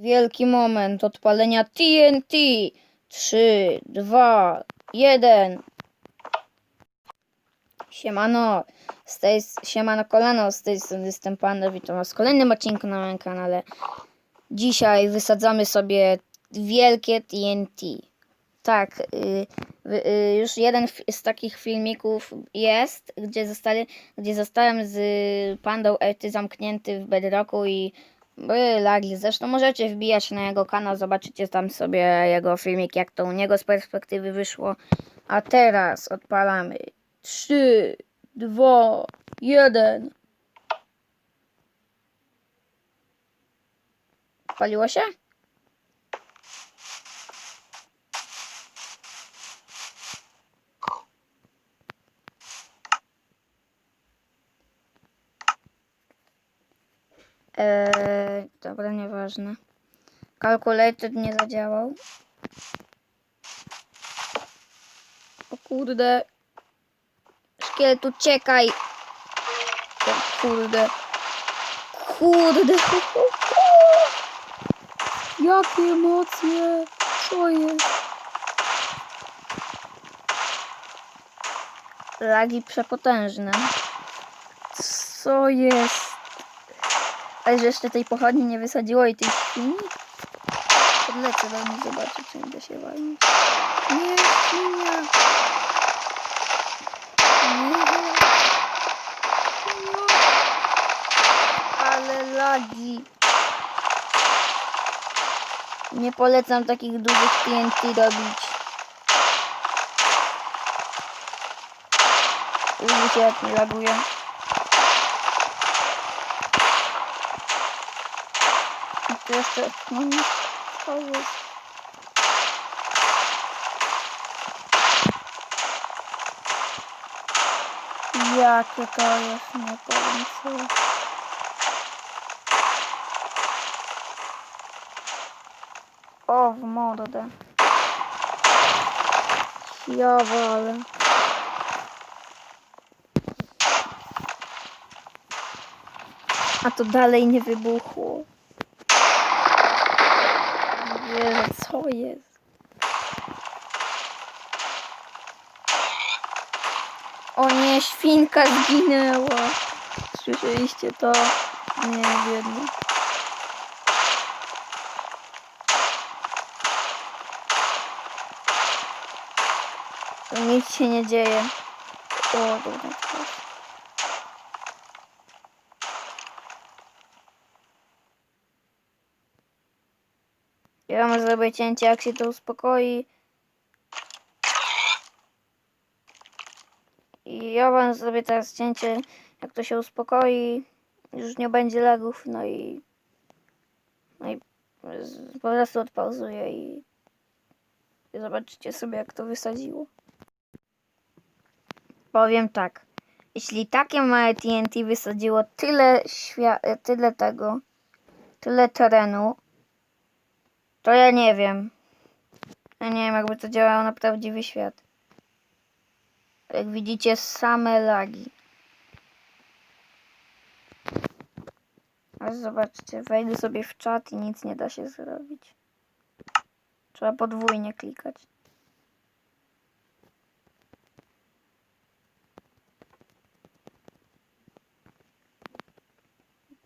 Wielki moment odpalenia TNT. 3, 2, 1. Siemano, z tej, siemano kolano, z tej strony jestem Panda, witam was w kolejnym odcinku na moim kanale. Dzisiaj wysadzamy sobie wielkie TNT. Tak, y, y, już jeden z takich filmików jest, gdzie, zostali, gdzie zostałem z Pandą Ety zamknięty w Bedrocku i lagi. Zresztą możecie wbijać na jego kanał, zobaczycie tam sobie jego filmik, jak to u niego z perspektywy wyszło. A teraz odpalamy. 3, 2, 1. Paliło się? Eee, dobra, nieważne. Calculated nie zadziałał. O kurde. Szkielet, uciekaj. O kurde. Kurde. Jakie emocje. Co jest? Lagi przepotężne. Co jest? Ale że jeszcze tej pochodni nie wysadziło i tej świni? Podlecę do niej zobaczyć, czy nie da się walnąć. Nie, świnia! Nie! Świnia! Ale lagi! Nie polecam takich dużych TNT robić. Widzicie jak mi laguje. Tu jeszcze... Co jest? Jakie to jest, nie powiem co. O, w mordę. Ja wolę. A to dalej nie wybuchło. Wierzę, co jest? O nie, świnka zginęła. Słyszeliście to? Nie, biedny. Nic się nie dzieje. O, dobra, Ja mam zrobię cięcie, jak się to uspokoi. I ja wam zrobię teraz cięcie, jak to się uspokoi. Już nie będzie lagów, no i... No i po prostu odpauzuję i... i zobaczycie sobie, jak to wysadziło. Powiem tak. Jeśli takie małe TNT wysadziło tyle tyle tego, tyle terenu, to ja nie wiem. Ja nie wiem, jakby to działało na prawdziwy świat. Jak widzicie, same lagi. A zobaczcie, wejdę sobie w czat i nic nie da się zrobić. Trzeba podwójnie klikać.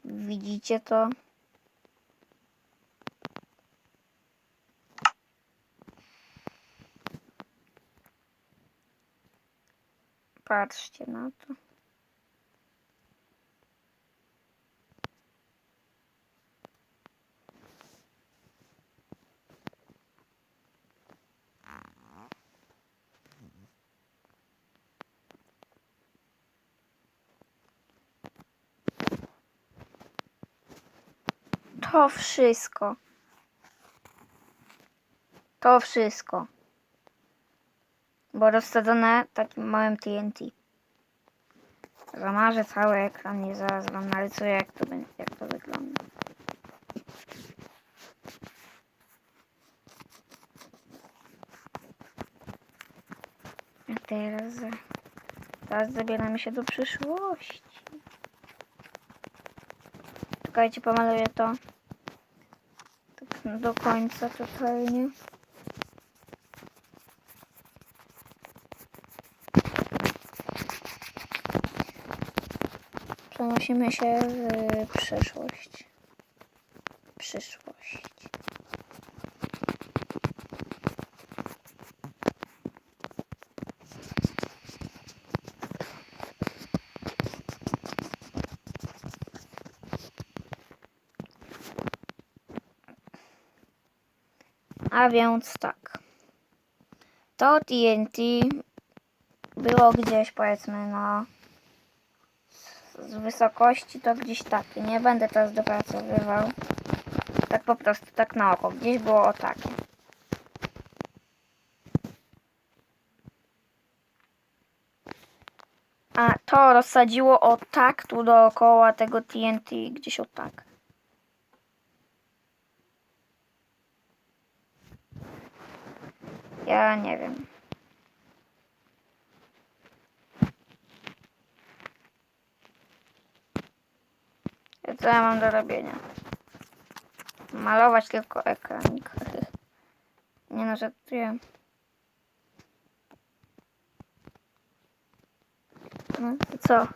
Widzicie to? Patrzcie na to. To wszystko. To wszystko. Bo rozsadzone takim małym TNT. Zamarzę cały ekran i zaraz wam narysuję jak to, będzie, jak to wygląda. A teraz, teraz zabieramy się do przyszłości. Czekajcie, pomaluję to. Tak do końca totalnie. Przenosimy się w przyszłość. Przyszłość. A więc tak. To TNT było gdzieś powiedzmy no z wysokości to gdzieś takie. Nie będę teraz dopracowywał. Tak po prostu, tak na oko. Gdzieś było o takie. A to rozsadziło o tak tu dookoła tego TNT. Gdzieś o tak. Ja nie wiem. Co ja mam do robienia? Malować tylko ekranik. Nie no, żartuję. No co?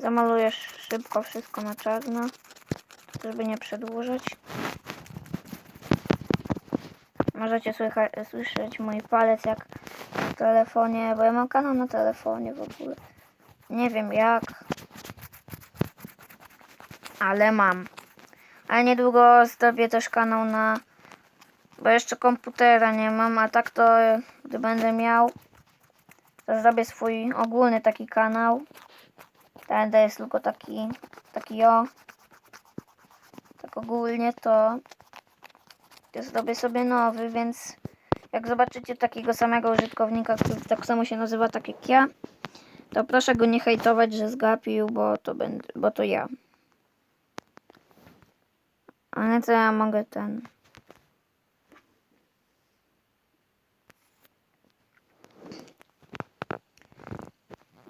Zamalujesz szybko wszystko na czarno, żeby nie przedłużać. Możecie słychać, słyszeć mój palec jak w telefonie, bo ja mam kanał na telefonie w ogóle. Nie wiem jak, ale mam. Ale niedługo zrobię też kanał na, bo jeszcze komputera nie mam, a tak to gdy będę miał, to zrobię swój ogólny taki kanał. Ten jest tylko taki, taki o. Tak ogólnie to to zrobię sobie nowy, więc jak zobaczycie takiego samego użytkownika, który tak samo się nazywa tak jak ja, to proszę go nie hejtować, że zgapił, bo to będę, bo to ja. Ale co ja mogę ten...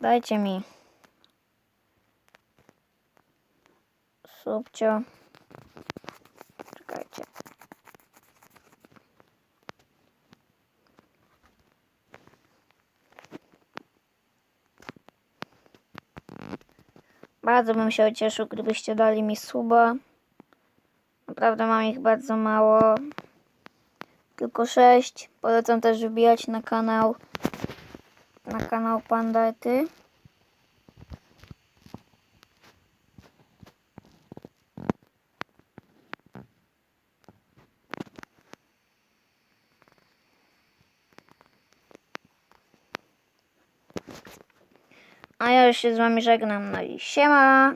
Dajcie mi. Subcio. Czekajcie. Bardzo bym się ucieszył, gdybyście dali mi suba. Naprawdę mam ich bardzo mało. Tylko sześć. Polecam też wbijać na kanał na kanał Pandety. A ja już się z wami żegnam. No i siema.